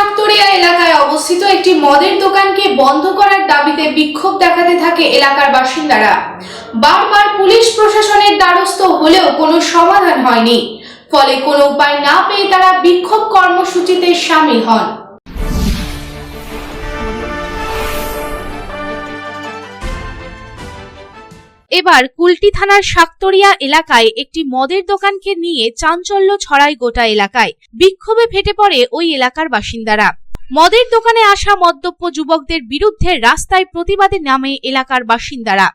শাকতরিয়া এলাকায় অবস্থিত একটি মদের দোকানকে বন্ধ করার দাবিতে বিক্ষোভ দেখাতে থাকে এলাকার বাসিন্দারা। বারবার পুলিশ প্রশাসনের দ্বারস্থ হলেও কোনো সমাধান হয়নি। ফলে কোনো উপায় না পেয়ে তারা বিক্ষোভ কর্মসূচিতে সামিল হন। এবার কুলটি থানার শাকতরিয়া এলাকায় একটি মদের দোকানকে নিয়ে চাঞ্চল্য ছড়ায় গোটা এলাকায়। বিক্ষোভে ফেটে পড়ে ওই এলাকার বাসিন্দারা। মদের দোকানে আসা মদ্যপ্য যুবকদের বিরুদ্ধে রাস্তায় প্রতিবাদে নামে এলাকার বাসিন্দারা।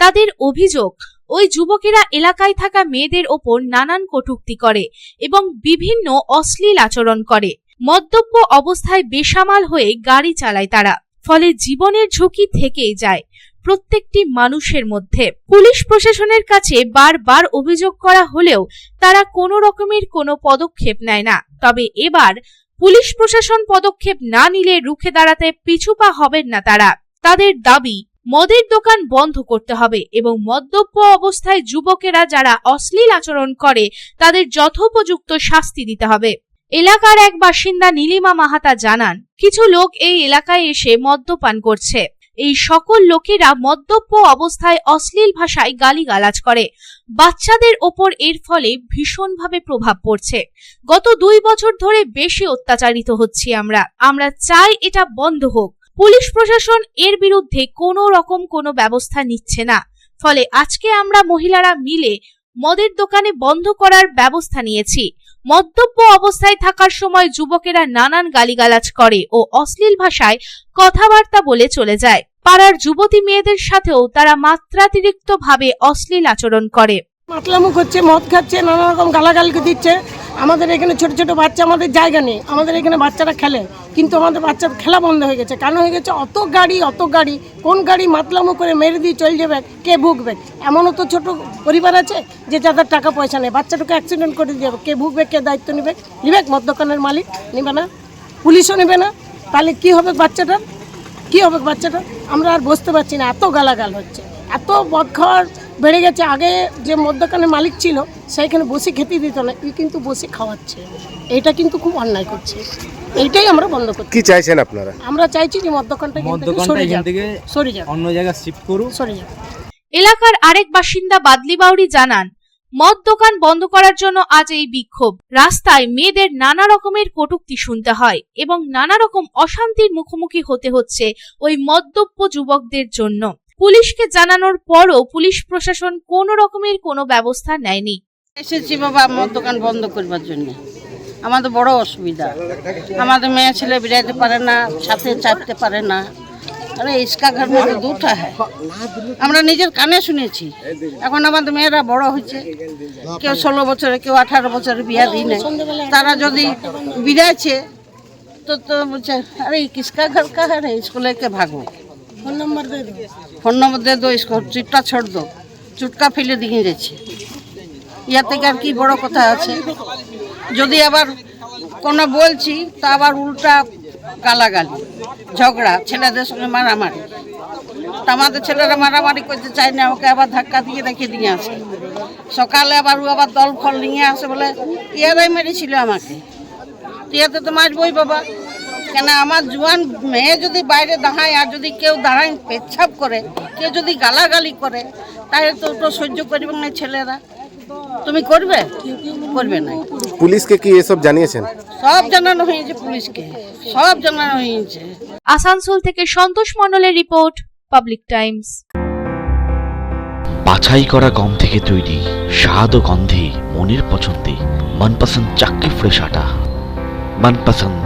তাদের অভিযোগ, ওই যুবকেরা এলাকায় থাকা মেয়েদের ওপর নানান কটূক্তি করে এবং বিভিন্ন অশ্লীল আচরণ করে। মদ্যপ্য অবস্থায় বেসামাল হয়ে গাড়ি চালায় তারা, ফলে জীবনের ঝুঁকি থেকেই যায়। প্রত্যেকটি মানুষের মধ্যে। পুলিশ প্রশাসনের কাছে বারবার অভিযোগ করা হলেও তারা কোনো রকমের কোনো পদক্ষেপ নেয় না। তবে এবার পুলিশ প্রশাসন পদক্ষেপ না নিলে রুখে দাঁড়াতে পিছুপা হবেন না তারা। তাদের দাবি, মদের দোকান বন্ধ করতে হবে এবং মদ্যপ্য অবস্থায় যুবকেরা যারা অশ্লীল আচরণ করে, তাদের যথোপযুক্ত শাস্তি দিতে হবে। এলাকার এক বাসিন্দা নীলিমা মাহাতা জানান, কিছু লোক এই এলাকায় এসে মদ্যপান করছে। এই সকল লোকেরা মদ্যপ অবস্থায় অশ্লীল ভাষায় গালিগালাজ করে। বাচ্চাদের ওপর এর ফলে ভীষণভাবে প্রভাব পড়ছে। গত দুই বছর ধরে বেশি অত্যাচারিত হচ্ছি আমরা। আমরা চাই এটা বন্ধ হোক। পুলিশ প্রশাসন এর বিরুদ্ধে কোনো রকম কোনো ব্যবস্থা নিচ্ছে না। ফলে আজকে আমরা মহিলারা মিলে মদের দোকানে বন্ধ করার ব্যবস্থা নিয়েছি। মদ্যপ্য অবস্থায় থাকার সময় যুবকেরা নানান গালিগালাজ করে ও অশ্লীল ভাষায় কথাবার্তা বলে চলে যায়। পাড়ার যুবতী মেয়েদের সাথেও তারা মাত্রাতিরিক্ত ভাবে অশ্লীল আচরণ করে। মাতলামুখ হচ্ছে, মদ খাচ্ছে নানা রকম গালাগালকে দিচ্ছে। আমাদের এখানে ছোট ছোট বাচ্চা আমাদের জায়গা নেই। আমাদের এখানে বাচ্চারা খেলে। কিন্তু আমাদের বাচ্চার খেলা বন্ধ হয়ে গেছে। কেন হয়ে গেছে? অত গাড়ি অত গাড়ি। কোন গাড়ি মাতলামো করে মেরে দিয়ে চলে যাবে? কে ভুগবে? এমনও তো ছোট পরিবার আছে যে যাদের টাকা পয়সা নেই। বাচ্চাটাকে অ্যাক্সিডেন্ট করে দিয়ে যাবে। কে ভুগবে? কে দায়িত্ব নেবে? নিবে? মদ দোকানের মালিক নেবে না। পুলিশও নেবে না। তাহলে কি হবে বাচ্চাটার? কি হবে বাচ্চাটা আমরা আর বুঝতে পারছি না। এত গালাগাল হচ্ছে। এত মদ খাওয়ার বেড়ে গেছে। আগে যে মদ দোকানের মালিক ছিল সেইখানে বসে খেতে দিত না ই কিন্তু বসে খাওয়াচ্ছে। এটা কিন্তু খুব অন্যায় করছে। এইটাই আমরা বন্ধ করছি। কি চাইছেন আপনারা? আমরা চাইছি যে মদ দোকানটা মদ দোকানটা সরে এখান যাক। থেকে সরে যাক। অন্য জায়গায় শিফট করুক। সরে যাক। এলাকার আরেক বাসিন্দা বাদলি বাউরি জানান মদ দোকান বন্ধ করার জন্য আজ এই বিক্ষোভ। রাস্তায় মেয়েদের নানা রকমের কটূক্তি শুনতে হয় এবং নানা রকম অশান্তির মুখোমুখি হতে হচ্ছে ওই মদ্যপ্য যুবকদের জন্য। পুলিশকে জানানোর পরও পুলিশ প্রশাসন কোনো রকমের কোনো ব্যবস্থা নেয়নি। এসেছি বাবা আমার দোকান বন্ধ করবার জন্য। আমাদের বড় অসুবিধা। আমাদের মেয়ে ছেলে বেরাতে পারে না, সাথে চাপতে পারে না। আরে ইস্কা ঘর মধ্যে দুটা হ্যাঁ। আমরা নিজের কানে শুনেছি। এখন আমাদের মেয়েরা বড় হয়েছে। কেউ ষোলো বছরে কেউ আঠারো বছরে বিয়া দিই না তারা যদি বিরাছে তো তো বলছে, আরে কিসকা ঘর কা হ্যাঁ স্কুলে কে ভাগো ফোন নম্বর দিয়ে দো ইসকো চুটটা ছড় দো চুটকা ফেলে দিয়ে যাচ্ছে। ইয়া থেকে আর কি বড় কথা আছে? যদি আবার কোনো বলছি, তা আবার উল্টা গালাগালি, ঝগড়া, ছেলেদের সঙ্গে মারামারি। তা আমাদের ছেলেরা মারামারি করতে চায় না, ওকে আবার ধাক্কা দিয়ে রেখে দিয়ে আসে। সকালে আবার ও আবার দল ফল নিয়ে আসে বলে ইয়ারাই মেরেছিল আমাকে? ইয়াতে তো মারবই বাবা। কেন আমার জোয়ান মেয়ে যদি বাইরে দাঁড়ায় আর যদি কেউ দাঁড়ায় পেচ্ছাপ করে কেউ যদি গালাগালি করে তাহলে তো ওটা সহ্য করবে না ছেলেরা। তুমি করবে? করবে না। পুলিশকে কি এসব জানিয়েছেন? সব জানানো হয়েছে পুলিশকে। সব জানানো হয়েছে। আসানসোল থেকে সন্তোষ মণ্ডলের রিপোর্ট পাবলিক টাইমস। বাছাই করা গম থেকে তৈরি স্বাদ ও গন্ধে মনের পছন্দে মনপসন্দ চাকরি ফ্রেশ আটা। মনপসন্দ